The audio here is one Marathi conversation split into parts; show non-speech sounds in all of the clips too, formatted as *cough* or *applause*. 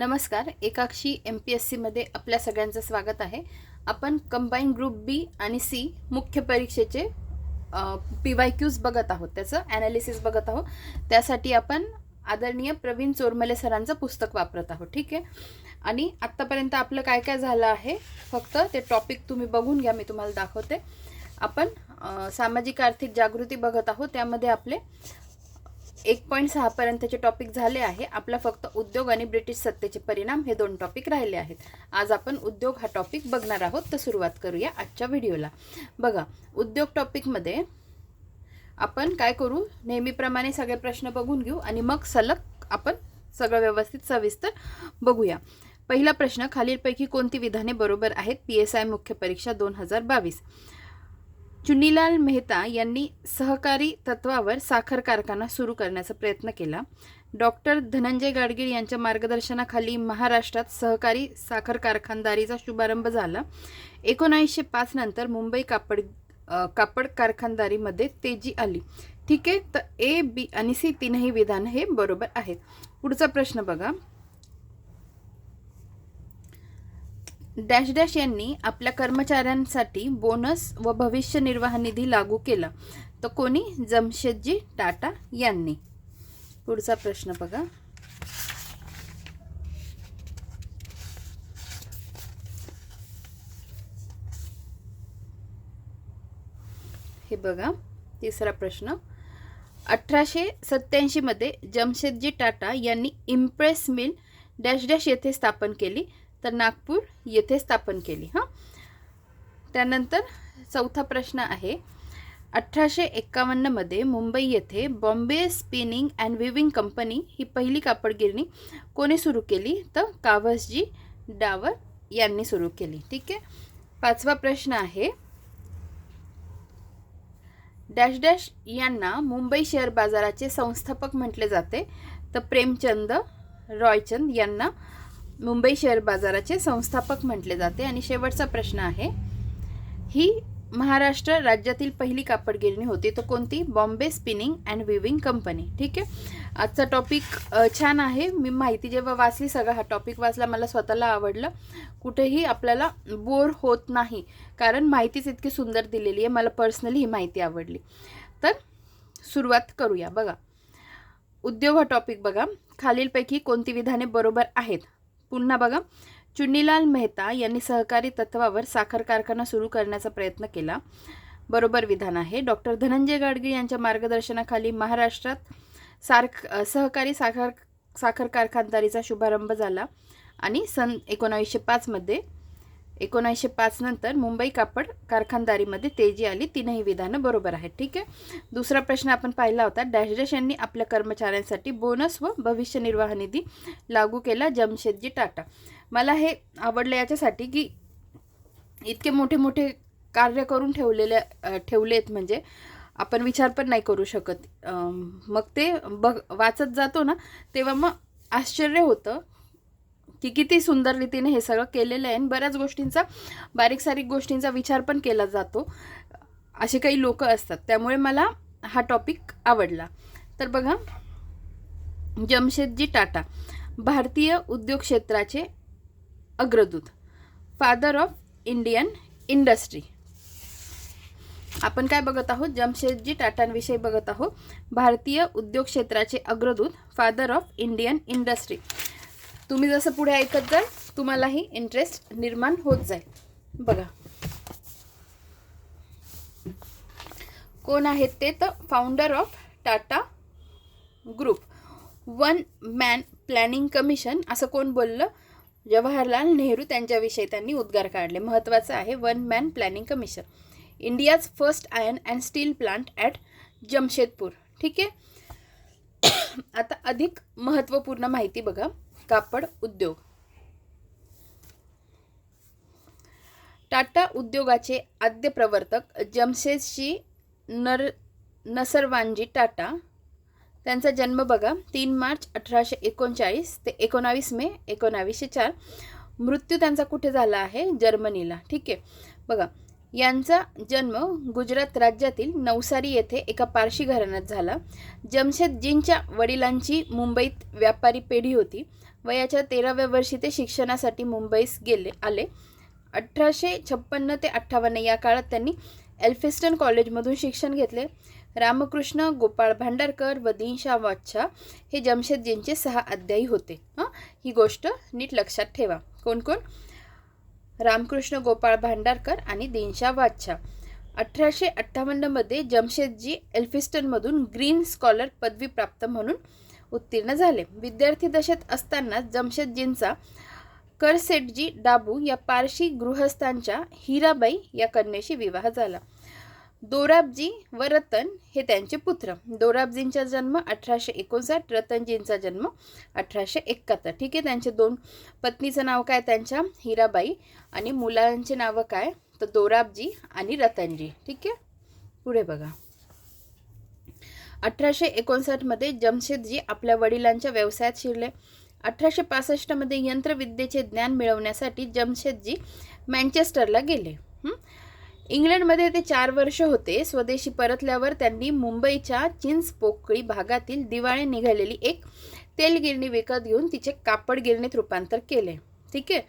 नमस्कार एकाक्षी एम पी एस सीमध्ये आपल्या सगळ्यांचं स्वागत आहे. आपण कंबाईन ग्रुप बी आणि सी मुख्य परीक्षेचे पी वाय क्यूज बघत आहोत. त्याचं ॲनालिसिस बघत आहोत. त्यासाठी आपण आदरणीय प्रवीण चोरमले सरांचं पुस्तक वापरत आहोत. ठीक आहे? आणि आत्तापर्यंत आपलं काय काय झालं आहे फक्त ते टॉपिक तुम्ही बघून घ्या मी तुम्हाला दाखवते. आपण सामाजिक आर्थिक जागृती बघत आहोत. त्यामध्ये आपले एक पॉईंट सहापर्यंतचे टॉपिक झाले आहे. आपला फक्त उद्योग आणि ब्रिटिश सत्तेचे परिणाम हे दोन टॉपिक राहिले आहेत. आज आपण उद्योग हा टॉपिक बघणार आहोत. तर सुरुवात करूया आजच्या व्हिडिओला. बघा उद्योग टॉपिकमध्ये आपण काय करू? नेहमीप्रमाणे सगळे प्रश्न बघून घेऊ आणि मग सलग आपण सगळं व्यवस्थित सविस्तर बघूया. पहिला प्रश्न खालीलपैकी कोणती विधाने बरोबर आहेत? पी एस आय मुख्य परीक्षा दोन हजार बावीस. चुनीलाल मेहता यांनी सहकारी तत्वावर साखर कारखाना सुरू करण्याचा प्रयत्न केला. डॉक्टर धनंजय गाडगीळ यांच्या मार्गदर्शनाखाली महाराष्ट्रात सहकारी साखर कारखानदारीचा शुभारंभ झाला. एकोणावीसशे पाच नंतर मुंबई कापड कापड कारखानदारीमध्ये तेजी आली. ठीक आहे तर ए बी आणि सी तीनही विधान हे बरोबर आहेत. पुढचा प्रश्न बघा. डॅश डॅश यांनी आपल्या कर्मचाऱ्यांसाठी बोनस व भविष्य निर्वाह निधी लागू केला. तर कोणी? जमशेदजी टाटा यांनी. पुढचा प्रश्न बघा. हे बघा. तिसरा प्रश्न. अठराशे सत्त्याऐंशीमध्ये जमशेदजी टाटा यांनी इम्प्रेस मिल डॅश डॅश येथे स्थापन केली. तर नागपूर येथे स्थापन केली हां. त्यानंतर चौथा प्रश्न आहे अठराशे एक्कावन्नमध्ये मुंबई येथे Bombay spinning and weaving company ही पहिली कापड गिरणी कोणी सुरू केली? तर कावसजी डावर यांनी सुरू केली ठीक आहे. पाचवा प्रश्न आहे डॅश डॅश यांना मुंबई शेअर बाजाराचे संस्थापक म्हटले जाते. तर प्रेमचंद रॉयचंद यांना मुंबई शेअर बाजाराचे संस्थापक म्हटले जाते. आणि शेवटचा प्रश्न आहे ही महाराष्ट्र राज्यातील पहिली कापड गिरणी होती. तर कोणती? Bombay spinning and weaving company. ठीक आहे? आजचा टॉपिक छान आहे. मी माहिती जेव्हा वाचली सगळा हा टॉपिक वाचला मला स्वतःला आवडलं. कुठेही आपल्याला बोर होत नाही. कारण माहितीच इतकी सुंदर दिलेली आहे. मला पर्सनली ही माहिती आवडली. तर सुरुवात करूया. बघा उद्योग हा टॉपिक बघा. खालीलपैकी कोणती विधाने बरोबर आहेत? पुन्हा बघा. चुन्नीलाल मेहता यांनी सहकारी तत्वावर साखर कारखाना सुरू करण्याचा प्रयत्न केला. बरोबर विधान आहे. डॉक्टर धनंजय गाडगे यांच्या मार्गदर्शनाखाली महाराष्ट्रात सार्क सहकारी साखर साखर कारखानदारीचा शुभारंभ झाला आणि सन एकोणावीसशे पाचमध्ये एकोणीसशे पाच नंतर मुंबई कापड कारखानदारीमध्ये तेजी आली. तीनही विधानं बरोबर आहेत. ठीक आहे? दुसरा प्रश्न आपण पाहिला होता. डॅश डॅश यांनी आपल्या कर्मचाऱ्यांसाठी बोनस व भविष्य निर्वाह निधी लागू केला. जमशेदजी टाटा. मला हे आवडलं याच्यासाठी की इतके मोठे मोठे कार्य करून ठेवलेले ठेवले ठेवलेत म्हणजे आपण विचार पण नाही करू शकत. मग ते बघ वाचत जातो ना तेव्हा मग आश्चर्य होतं. की किती सुंदर रीतीने हे सगळं केलेलं आहे. आणि बऱ्याच गोष्टींचा बारीक सारीक गोष्टींचा विचार पण केला जातो. असे काही लोक असतात. त्यामुळे मला हा टॉपिक आवडला. तर बघा जमशेदजी टाटा भारतीय उद्योग क्षेत्राचे अग्रदूत फादर ऑफ इंडियन इंडस्ट्री आपण काय बघत आहोत? जमशेदजी टाटांविषयी बघत आहोत. भारतीय उद्योग क्षेत्राचे अग्रदूत फादर ऑफ इंडियन इंडस्ट्री तुम्ही जसं पुढे ऐकत जाल तुम्हालाही इंटरेस्ट निर्माण होत जाईल. बघा. कोण आहेत ते? तर founder of Tata group one man planning commission असं कोण बोललं? जवाहरलाल नेहरू त्यांच्याविषयी त्यांनी उद्गार काढले. महत्त्वाचं आहे one man planning commission India's first iron and steel plant at Jamshedpur ठीक आहे? *coughs* आता अधिक महत्त्वपूर्ण माहिती बघा. कापड उद्योग. टाटा उद्योगाचे आद्य प्रवर्तक जमशेदशी नर नसरवानजी टाटा. त्यांचा जन्म बघा तीन मार्च अठराशे एकोणचाळीस ते एकोणावीस मे एकोणावीसशे चार. मृत्यू त्यांचा कुठे झाला आहे? जर्मनीला. ठीक आहे. बघा यांचा जन्म गुजरात राज्यातील नवसारी येथे एका पारशी घराण्यात झाला. जमशेदजींच्या वडिलांची मुंबईत व्यापारी पेढी होती वयाच्या तेराव्या वर्षी ते शिक्षणासाठी मुंबईस गेले आले. अठराशे छप्पन्न ते अठ्ठावन्न या काळात त्यांनी एल्फिस्टन कॉलेजमधून शिक्षण घेतले. रामकृष्ण गोपाळ भांडारकर व दिनशा वाच्छा हे जमशेदजींचे सहा अध्यायी होते. हां? ही गोष्ट नीट लक्षात ठेवा. कोण कोण? रामकृष्ण गोपाळ भांडारकर आणि दिनशा वाच्छा अठराशे अठ्ठावन्नमध्ये जमशेदजी एल्फिस्टनमधून ग्रीन स्कॉलर पदवी प्राप्त म्हणून उत्तीर्ण झाले. विद्यार्थी दशेत असताना जमशेदजींचा करसेटजी डाबू या पारशी गृहस्थांच्या हिराबाई या कन्येशी विवाह झाला. दोराबजी व रतन हे त्यांचे पुत्र. दोराबजींचा जन्म अठराशे एकोणसाठ रतनजींचा जन्म अठराशे एकाहत्तर. ठीक आहे त्यांचे दोन पत्नीचं नाव काय? त्यांच्या हिराबाई आणि मुलांचे नावं काय? तर दोराबजी आणि रतनजी. ठीक आहे? पुढे बघा. अठराशे एकोणसाठमध्ये जमशेदजी आपल्या वडिलांच्या व्यवसायात शिरले. अठराशे पासष्टमध्ये यंत्रविद्येचे ज्ञान मिळवण्यासाठी जमशेदजी मँचेस्टरला गेले. इंग्लंडमध्ये ते चार वर्ष होते. स्वदेशी परतल्यावर त्यांनी मुंबईच्या चिंच पोकळी भागातील दिवाळे निघालेली एक तेलगिरणी विकत घेऊन तिचे कापड गिरणीत रूपांतर केले. ठीक आहे?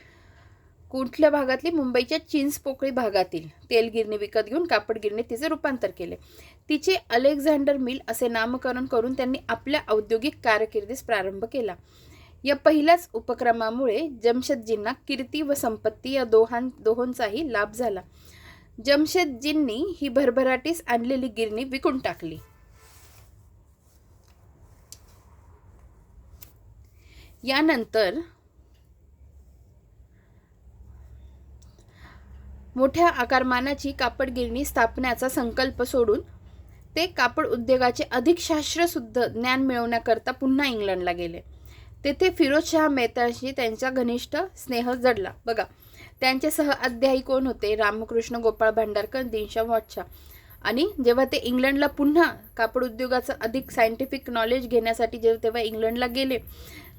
कुठल्या भागातली? मुंबईच्या चिंच पोकळी भागातील. तेलगिरणी विकत घेऊन कापड गिरणीत तिचे रूपांतर केले. तिचे अलेक्झांडर मिल असे नामकरण करून त्यांनी आपल्या औद्योगिक कारकिर्दीस प्रारंभ केला. या पहिल्याच उपक्रमामुळे जमशेदजींना कीर्ती व संपत्ती या दोहां दोहोंचाही लाभ झाला. जमशेदजींनी ही भरभराटीस आणलेली गिरणी विकून टाकली. यानंतर मोठ्या आकारमानाची कापड गिरणी स्थापण्याचा संकल्प सोडून ते कापड उद्योगाचे अधिक शास्त्रशुद्ध ज्ञान मिळवण्याकरता पुन्हा इंग्लंडला गेले. तेथे फिरोजशाह मेहताशी त्यांचा घनिष्ठ स्नेह जडला. बघा त्यांचे सह अध्यायी कोण होते? रामकृष्ण गोपाळ भांडारकर दिनशा वॉटशा आणि जेव्हा ते इंग्लंडला पुन्हा कापड उद्योगाचं अधिक सायंटिफिक नॉलेज घेण्यासाठी जेव्हा तेव्हा इंग्लंडला गेले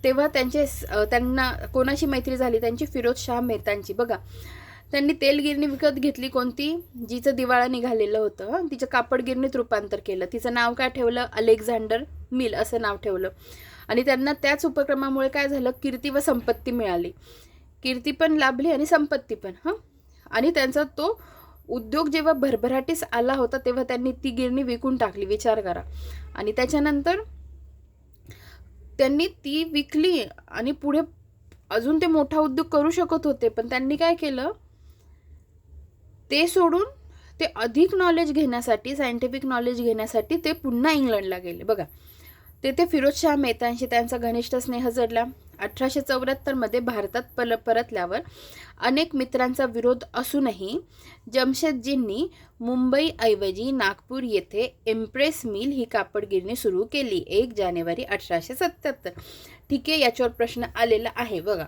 तेव्हा त्यांचे त्यांना कोणाशी मैत्री झाली? त्यांची फिरोज शाह मेहतांची. बघा त्यांनी तेलगिरणी विकत घेतली कोणती? जिचं दिवाळा निघालेलं होतं तिचं कापडगिरणीत रूपांतर केलं. तिचं नाव काय ठेवलं? अलेक्झांडर मिल असं नाव ठेवलं. आणि त्यांना त्याच उपक्रमामुळे काय झालं? कीर्ती व संपत्ती मिळाली. कीर्ती पण लाभली आणि संपत्ती पण हां? आणि त्यांचा तो उद्योग जेव्हा भरभराटीस आला होता तेव्हा त्यांनी ती गिरणी विकून टाकली विचार करा. आणि त्याच्यानंतर त्यांनी ती विकली आणि पुढे अजून ते मोठा उद्योग करू शकत होते पण त्यांनी काय केलं? ते सोडून ते अधिक नॉलेज घेण्यासाठी सायंटिफिक नॉलेज घेण्यासाठी ते पुन्हा इंग्लंडला गेले. बघा तेथे फिरोजशाह मेहतांशी त्यांचा घनिष्ठ स्नेह जडला. अठराशे चौऱ्याहत्तरमध्ये भारतात पल परतल्यावर अनेक मित्रांचा विरोध असूनही जमशेदजींनी मुंबईऐवजी नागपूर येथे एम्प्रेस मिल ही कापडगिरणी सुरू केली. एक जानेवारी अठराशे सत्याहत्तर. ठीक आहे याच्यावर प्रश्न आलेला आहे. बघा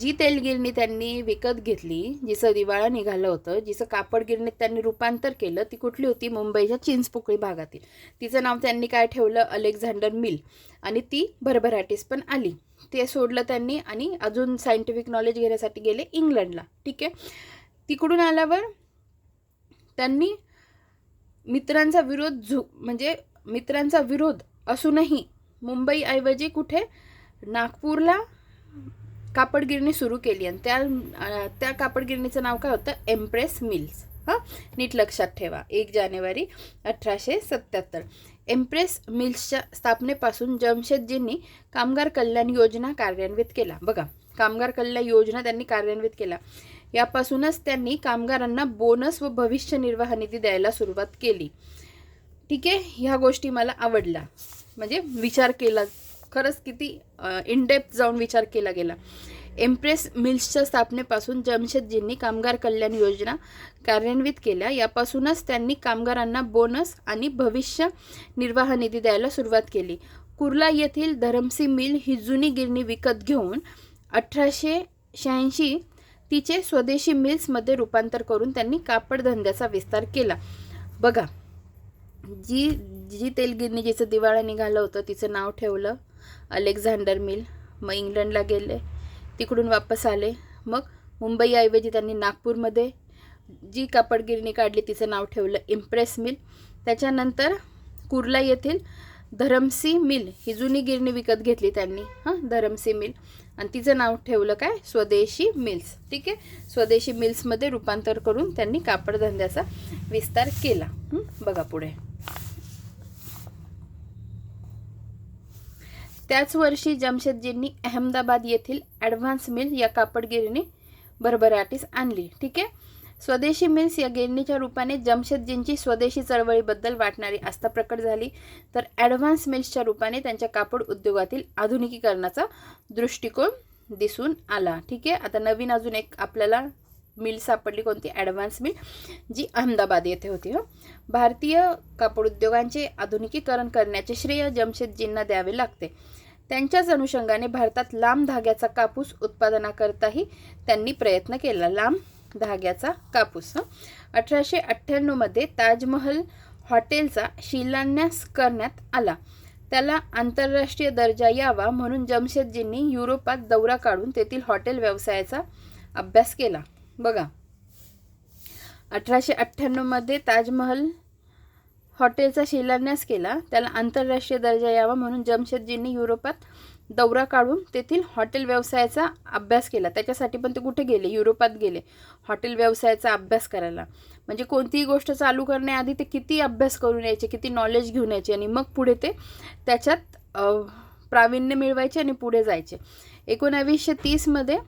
जी तेलगिरणी त्यांनी विकत घेतली जिचं दिवाळा निघालं होतं जिचं कापड गिरणीत त्यांनी रूपांतर केलं ती कुठली होती? मुंबईच्या चिंचपोकळी भागातील. तिचं नाव त्यांनी काय ठेवलं? Alexander mill. आणि ती भरभराटीस पण आली. ते सोडलं त्यांनी आणि अजून सायंटिफिक नॉलेज घेण्यासाठी गेले इंग्लंडला. ठीक आहे? तिकडून आल्यावर त्यांनी मित्रांचा विरोध झु म्हणजे मित्रांचा विरोध असूनही मुंबईऐवजी कुठे नागपूरला कापडगिरणी सुरू केली आणि त्या त्या कापडगिरणीचं नाव काय होतं? एम्प्रेस मिल्स हां? नीट लक्षात ठेवा. एक जानेवारी अठराशे सत्याहत्तर. एम्प्रेस मिल्सच्या स्थापनेपासून जमशेदजींनी कामगार कल्याण योजना कार्यान्वित केला. बघा कामगार कल्याण योजना त्यांनी कार्यान्वित केला. यापासूनच त्यांनी कामगारांना बोनस व भविष्य निर्वाह निधी द्यायला सुरुवात केली. ठीक आहे? ह्या गोष्टी मला आवडल्या. म्हणजे विचार केला खरंच किती इनडेप्थ जाऊन विचार केला गेला. एम्प्रेस मिल्सच्या स्थापनेपासून जमशेदजींनी कामगार कल्याण योजना कार्यान्वित केल्या. यापासूनच त्यांनी कामगारांना बोनस आणि भविष्य निर्वाह निधी द्यायला सुरुवात केली. कुर्ला येथील धरमसी मिल ही जुनी गिरणी विकत घेऊन अठराशे शहाऐंशी तिचे स्वदेशी मिल्समध्ये रूपांतर करून त्यांनी कापड धंद्याचा विस्तार केला. बघा जी जी तेलगिरणी जिचं दिवाळा निघालं होतं तिचं नाव ठेवलं. Alexander mill. मग इंग्लंडला गेले. तिकडून वापस आले. मग मुंबईऐवजी त्यांनी नागपूरमध्ये जी कापड गिरणी काढली तिचं नाव ठेवलं इम्प्रेस मिल. त्याच्यानंतर कुर्ला येथील धरमसी मिल ही जुनी गिरणी विकत घेतली त्यांनी. हां धरमसी मिल. आणि तिचं नाव ठेवलं काय? स्वदेशी मिल्स. ठीक आहे? स्वदेशी मिल्समध्ये रूपांतर करून त्यांनी कापड धंद्याचा विस्तार केला. बघा पुढे. त्याच वर्षी जमशेदजींनी अहमदाबाद येथील ॲडव्हान्स मिल या कापड गिरणी भरभराटीस आणली. ठीक आहे? स्वदेशी मिल्स या गिरणीच्या रूपाने जमशेदजींची स्वदेशी चळवळीबद्दल वाटणारी आस्था प्रकट झाली. तर ॲडव्हान्स मिल्सच्या रूपाने त्यांच्या कापड उद्योगातील आधुनिकीकरणाचा दृष्टिकोन दिसून आला. ठीक आहे? आता नवीन अजून एक आपल्याला मिल सापडली कोणती? ॲडव्हान्स मिल जी अहमदाबाद येथे होती हो. भारतीय कापड उद्योगांचे आधुनिकीकरण करण्याचे श्रेय जमशेदजींना द्यावे लागते. त्यांच्याच अनुषंगाने भारतात लांब धाग्याचा कापूस उत्पादनाकरताही त्यांनी प्रयत्न केला. लांब धाग्याचा कापूस अठराशे अठ्ठ्याण्णवमध्ये ताजमहल हॉटेलचा शिलान्यास करण्यात आला. त्याला आंतरराष्ट्रीय दर्जा यावा म्हणून जमशेदजींनी युरोपात दौरा काढून तेथील हॉटेल व्यवसायाचा अभ्यास केला. बघा. अठराशे अठ्ठ्याण्णवमध्ये ताजमहल हॉटेलचा शिलान्यास केला. त्याला आंतरराष्ट्रीय दर्जा यावा म्हणून जमशेदजींनी युरोपात दौरा काढून तेथील हॉटेल व्यवसायाचा अभ्यास केला. त्याच्यासाठी पण ते कुठे गेले? युरोपात गेले. हॉटेल व्यवसायाचा अभ्यास करायला. म्हणजे कोणतीही गोष्ट चालू करण्याआधी ते किती अभ्यास करून यायचे किती नॉलेज घेऊन यायचे आणि मग पुढे ते त्याच्यात प्रावीण्य मिळवायचे आणि पुढे जायचे. एकोणावीसशे तीसमध्ये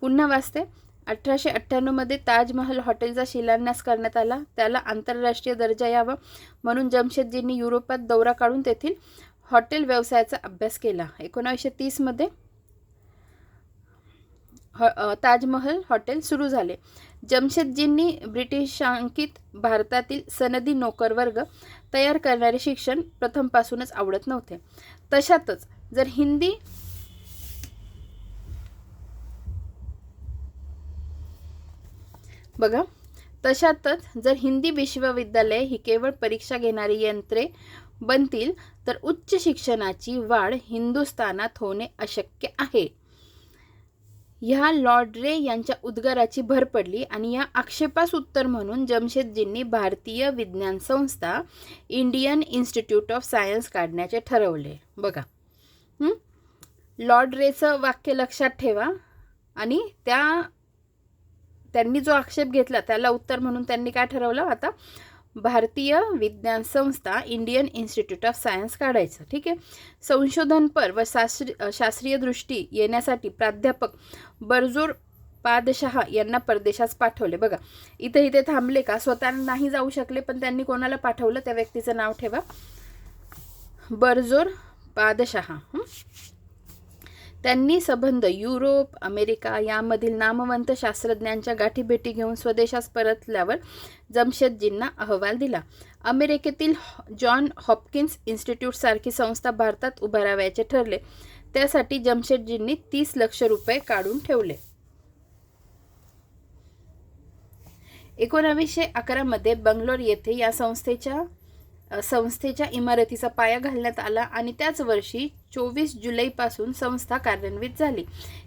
पुन्हा वाचते. अठराशे अठ्ठ्याण्णवमध्ये ताजमहल हॉटेलचा शिलान्यास करण्यात आला. त्याला आंतरराष्ट्रीय दर्जा यावा म्हणून जमशेदजींनी युरोपात दौरा काढून तेथील हॉटेल व्यवसायाचा अभ्यास केला. एकोणावीसशे तीसमध्ये हॉ ताजमहल हॉटेल सुरू झाले. जमशेदजींनी ब्रिटिशांकित भारतातील सनदी नोकरवर्ग तयार करणारे शिक्षण प्रथमपासूनच आवडत नव्हते. तशातच जर हिंदी बघा. तशातच जर हिंदी विश्वविद्यालय ही केवळ परीक्षा घेणारी यंत्रे बनतील तर उच्च शिक्षणाची वाढ हिंदुस्थानात होणे अशक्य आहे. ह्या लॉड्रे यांच्या उद्गाराची भर पडली आणि या आक्षेपास उत्तर म्हणून जमशेदजींनी भारतीय विज्ञान संस्था इंडियन इन्स्टिट्यूट ऑफ सायन्स काढण्याचे ठरवले. बघा. लॉड्रेचं लॉर्ड रेचं वाक्य लक्षात ठेवा. आणि त्या त्यांनी जो आक्षेप घेतला त्याला उत्तर म्हणून त्यांनी काय ठरवलं? आता भारतीय विज्ञान संस्था इंडियन इन्स्टिट्यूट ऑफ सायन्स काढायचं ठीक आहे? संशोधनपर व शास्त्री शास्त्रीय दृष्टी येण्यासाठी प्राध्यापक बरजोर पादशहा यांना परदेशास पाठवले. बघा इथे इथे थांबले का? स्वतः नाही जाऊ शकले पण त्यांनी कोणाला पाठवलं? त्या व्यक्तीचं नाव ठेवा. बरजोर पादशहा त्यांनी संबंध युरोप अमेरिका यामधील नामवंत शास्त्रज्ञांच्या गाठीभेटी घेऊन स्वदेशास परतल्यावर जमशेदजींना अहवाल दिला. अमेरिकेतील जॉन हॉपकिन्स इन्स्टिट्यूट सारखी संस्था भारतात उभारावयाचे ठरले. त्यासाठी जमशेदजींनी तीस लक्ष रुपये काढून ठेवले. एकोणावीसशे अकरामध्ये बंगलोर येथे या संस्थेच्या संस्थेच्या इमारतीचा पाया घालण्यात आला आणि त्याच वर्षी चोवीस जुलैपासून संस्था कार्यान्वित झाली.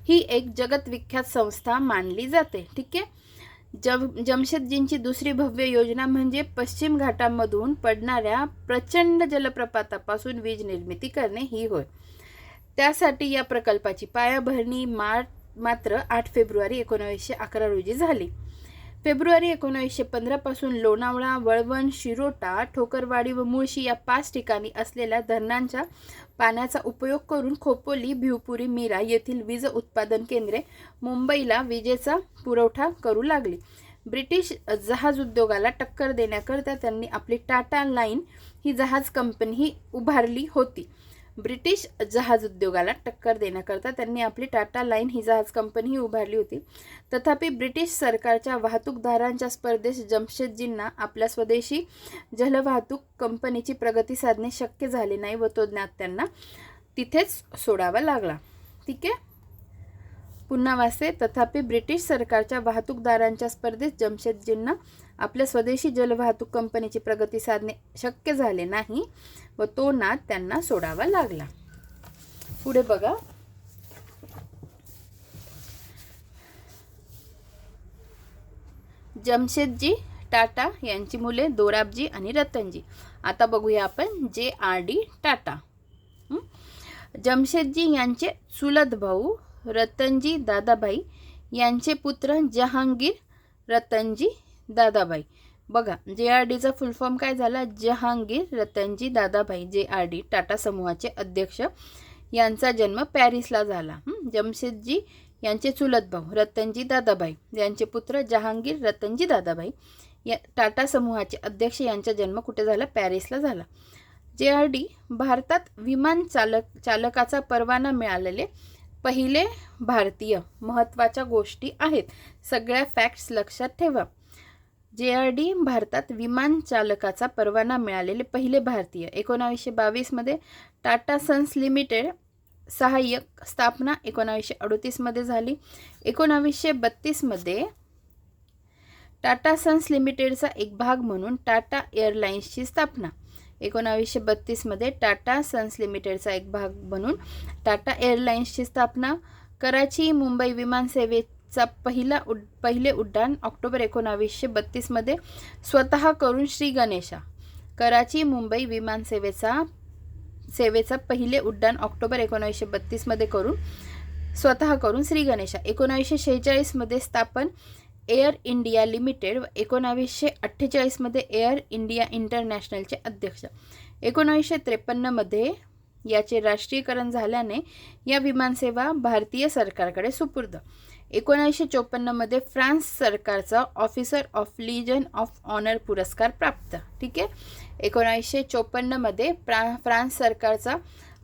ही एक जगतविख्यात संस्था मानली जाते. ठीक आहे? जम जमशेदजींची दुसरी भव्य योजना म्हणजे पश्चिम घाटामधून पडणाऱ्या प्रचंड जलप्रपातापासून वीज निर्मिती करणे ही होय. त्यासाठी या प्रकल्पाची पायाभरणी मार्च मात्र आठ फेब्रुवारी एकोणावीसशे अकरा रोजी झाली. फेब्रुवारी एकोणावीसशे पंधरापासून लोणावळा वळवण शिरोटा ठोकरवाडी व मुळशी या पाच ठिकाणी असलेल्या धरणांच्या पाण्याचा उपयोग करून खोपोली भिवपुरी मीरा येथील वीज उत्पादन केंद्रे मुंबईला विजेचा पुरवठा करू लागली. ब्रिटिश जहाज उद्योगाला टक्कर देण्याकरता त्यांनी आपली टाटा लाईन ही जहाज कंपनी ही उभारली होती. ब्रिटिश जहाज उद्योगाला टक्कर देण्याकरता त्यांनी आपली टाटा लाईन ही जहाज कंपनी ही उभारली होती. तथापि ब्रिटिश सरकारच्या वाहतूकदारांच्या स्पर्धेस जमशेदजींना आपल्या स्वदेशी जलवाहतूक कंपनीची प्रगती साधणे शक्य झाले नाही व तो ज्ञात त्यांना तिथेच सोडावा लागला. ठीक आहे? पुन्हा वाचते. तथापि ब्रिटिश सरकारच्या वाहतूकदारांच्या स्पर्धेत जमशेदजींना आपल्या स्वदेशी जलवाहतूक कंपनीची प्रगती साधणे शक्य झाले नाही व तो नाद त्यांना सोडावा लागला. पुढे बघा. जमशेदजी टाटा यांची मुले दोराबजी आणि रतनजी. आता बघूया आपण जे आर डी टाटा. जमशेदजी यांचे चुलत भाऊ रतनजी दादाबाई यांचे पुत्र जहांगीर रतनजी दादाबाई. बघा जे आर डीचा फुल फॉर्म काय झाला? जहांगीर रतनजी दादाबाई जे आर डी टाटा समूहाचे अध्यक्ष. यांचा जन्म पॅरिसला झाला. जमशेदजी यांचे चुलत भाऊ रतनजी दादाबाई यांचे पुत्र जहांगीर रतनजी दादाबाई या टाटा समूहाचे अध्यक्ष यांचा जन्म कुठे झाला? पॅरिसला झाला. जे आर डी भारतात विमान चालक चालकाचा परवाना मिळालेले पहिले भारतीय महत्त्वाच्या गोष्टी आहेत. सगळ्या फॅक्ट्स लक्षात ठेवा. जे आर डी भारतात विमान चालकाचा परवाना मिळालेले पहिले भारतीय. एकोणावीसशे बावीसमध्ये टाटा सन्स लिमिटेड सहाय्यक स्थापना एकोणावीसशे अडतीसमध्ये झाली. एकोणावीसशे बत्तीसमध्ये टाटा सन्स लिमिटेडचा एक भाग म्हणून टाटा एअरलाइन्सची स्थापना. एकोणावीसशे बत्तीसमध्ये टाटा सन्स लिमिटेडचा एक भाग म्हणून टाटा एअरलाइन्सची स्थापना कराची मुंबई विमानसेवेचा पहिला उड पहिले उड्डाण ऑक्टोबर एकोणावीसशे बत्तीसमध्ये स्वतः करून श्री गणेशा कराची मुंबई विमानसेवेचा सेवेचा पहिले उड्डाण ऑक्टोबर एकोणावीसशे बत्तीसमध्ये करून स्वतः करून श्री गणेशा. एकोणावीसशे शेहेचाळीसमध्ये स्थापन एअर इंडिया लिमिटेड व एकोणावीसशे अठ्ठेचाळीसमध्ये एअर इंडिया इंटरनॅशनलचे अध्यक्ष. एकोणावीसशे त्रेपन्नमध्ये याचे राष्ट्रीयकरण झाल्याने या विमानसेवा भारतीय सरकारकडे सुपूर्द. एकोणीसशे चोपन्नमध्ये फ्रान्स सरकारचा officer of legion of honour पुरस्कार प्राप्त. ठीक आहे? एकोणावीसशे चोपन्नमध्ये प्रा फ्रान्स सरकारचा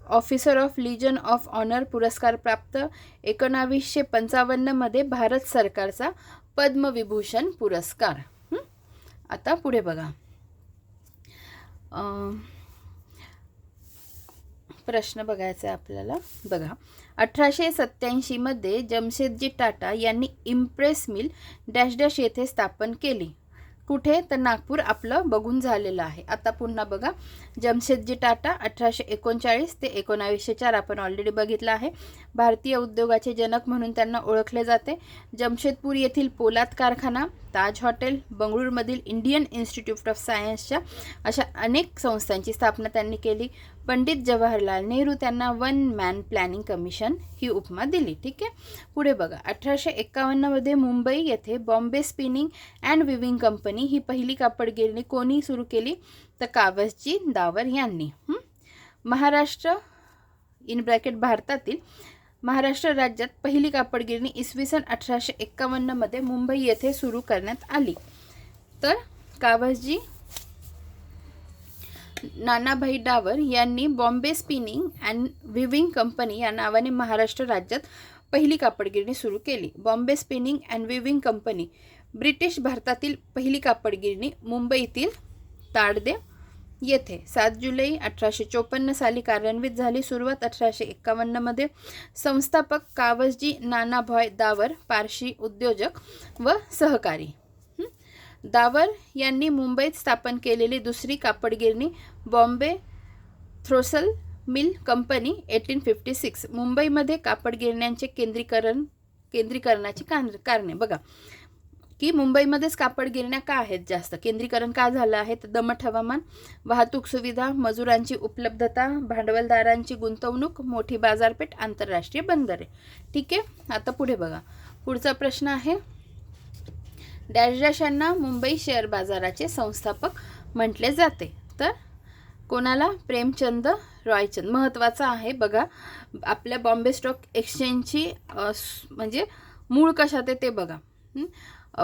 officer of legion of honour पुरस्कार प्राप्त. एकोणावीसशे पंचावन्नमध्ये भारत सरकारचा पद्मविभूषण पुरस्कार. आता पुढे बघा. प्रश्न बघायचा आहे आपल्याला. बघा. अठराशे सत्याऐंशीमध्ये जमशेदजी टाटा यांनी इम्प्रेस मिल डॅश डॅश येथे स्थापन केली. कुठे? तर नागपूर आपलं बघून झालेलं आहे. आता पुन्हा बघा. जमशेदजी टाटा अठराशे एकोणचाळीस ते एकोणावीसशे चार आपण ऑलरेडी बघितलं आहे. भारतीय उद्योगाचे जनक म्हणून त्यांना ओळखले जाते. जमशेदपूर येथील पोलाद कारखाना ताज हॉटेल बंगळूरमधील इंडियन इन्स्टिट्यूट ऑफ सायन्सच्या अशा अनेक संस्थांची स्थापना त्यांनी केली. पंडित जवाहरलाल नेहरू त्यांना वन मॅन प्लॅनिंग कमिशन ही उपमा दिली ठीक आहे? पुढे बघा अठराशे एक्कावन्नमध्ये मुंबई येथे Bombay spinning and weaving company ही पहिली कापड गिरणी कोणी सुरू केली? तर कावसजी दावर यांनी. महाराष्ट्र इन ब्रॅकेट भारतातील महाराष्ट्र राज्यात पहिली कापड गिरणी इसवी सन अठराशे एक्कावन्नमध्ये मुंबई येथे सुरू करण्यात आली. तर कावसजी नानाभाई डावर यांनी Bombay spinning and weaving company या नावाने महाराष्ट्र राज्यात पहिली कापडगिरणी सुरू केली. Bombay spinning and weaving company British भारतातील पहिली कापडगिरणी मुंबईतील ताडदेव येथे सात जुलै अठराशे चोपन्न साली कार्यान्वित झाली. सुरुवात अठराशे एक्कावन्नमध्ये संस्थापक कावसजी नानाभाई दावर पारशी उद्योजक व सहकारी दावर यांनी मुंबईत स्थापन केलेली दुसरी कापडगिरणी Bombay throstle mill company eighteen fifty six. मुंबईमध्ये कापड गिरण्यांचे केंद्रीकरण केंद्रीकरणाची कान कारणे. बघा की मुंबईमध्येच कापड गिरण्या का आहेत जास्त? केंद्रीकरण का झालं आहे? तर दमट हवामान वाहतूक सुविधा मजुरांची उपलब्धता भांडवलदारांची गुंतवणूक मोठी बाजारपेठ आंतरराष्ट्रीय बंदरे. ठीक आहे? आता पुढे बघा. पुढचा प्रश्न आहे डॅश डॅश यांना मुंबई शेअर बाजाराचे संस्थापक म्हटले जाते. तर कोणाला? प्रेमचंद रॉयचंद. महत्त्वाचा आहे बघा आपल्या बॉम्बे स्टॉक एक्सचेंजची म्हणजे मूळ कशात आहे ते बघा.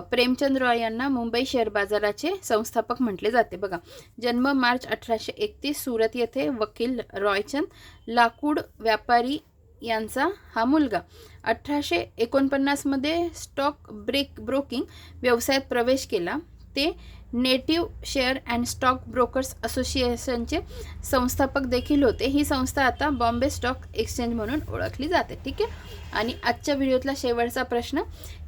प्रेमचंद रॉय यांना मुंबई शेअर बाजाराचे संस्थापक म्हटले जाते बघा. जन्म मार्च अठराशे एकतीस सुरत येथे वकील रॉयचंद लाकूड व्यापारी यांचा हा मुलगा. अठराशे एकोणपन्नासमध्ये स्टॉक ब्रेक ब्रोकिंग व्यवसायात प्रवेश केला. ते native share and stock brokers असोसिएशनचे संस्थापक देखील होते. ही संस्था आता बॉम्बे स्टॉक एक्सचेंज म्हणून ओळखली जाते. ठीक आहे? आणि आजच्या व्हिडिओतला शेवटचा प्रश्न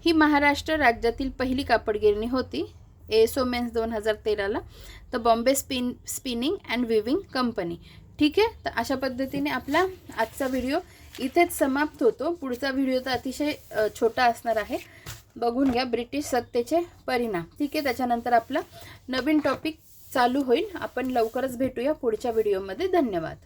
ही महाराष्ट्र राज्यातील पहिली कापडगिरणी होती एसो मेन्स दोन हजार तेराला तर Bombay spin spinning and weaving company ठीक आहे? तर अशा पद्धतीने आपला आजचा व्हिडिओ इथेच समाप्त होतो. पुढचा व्हिडिओ तर अतिशय छोटा असणार आहे. बघून घ्या ब्रिटिश सत्तेचे परिणाम. ठीक आहे त्याच्यानंतर आपला नवीन टॉपिक चालू होईल. आपण लवकरच भेटूया पुढच्या व्हिडिओमध्ये. धन्यवाद.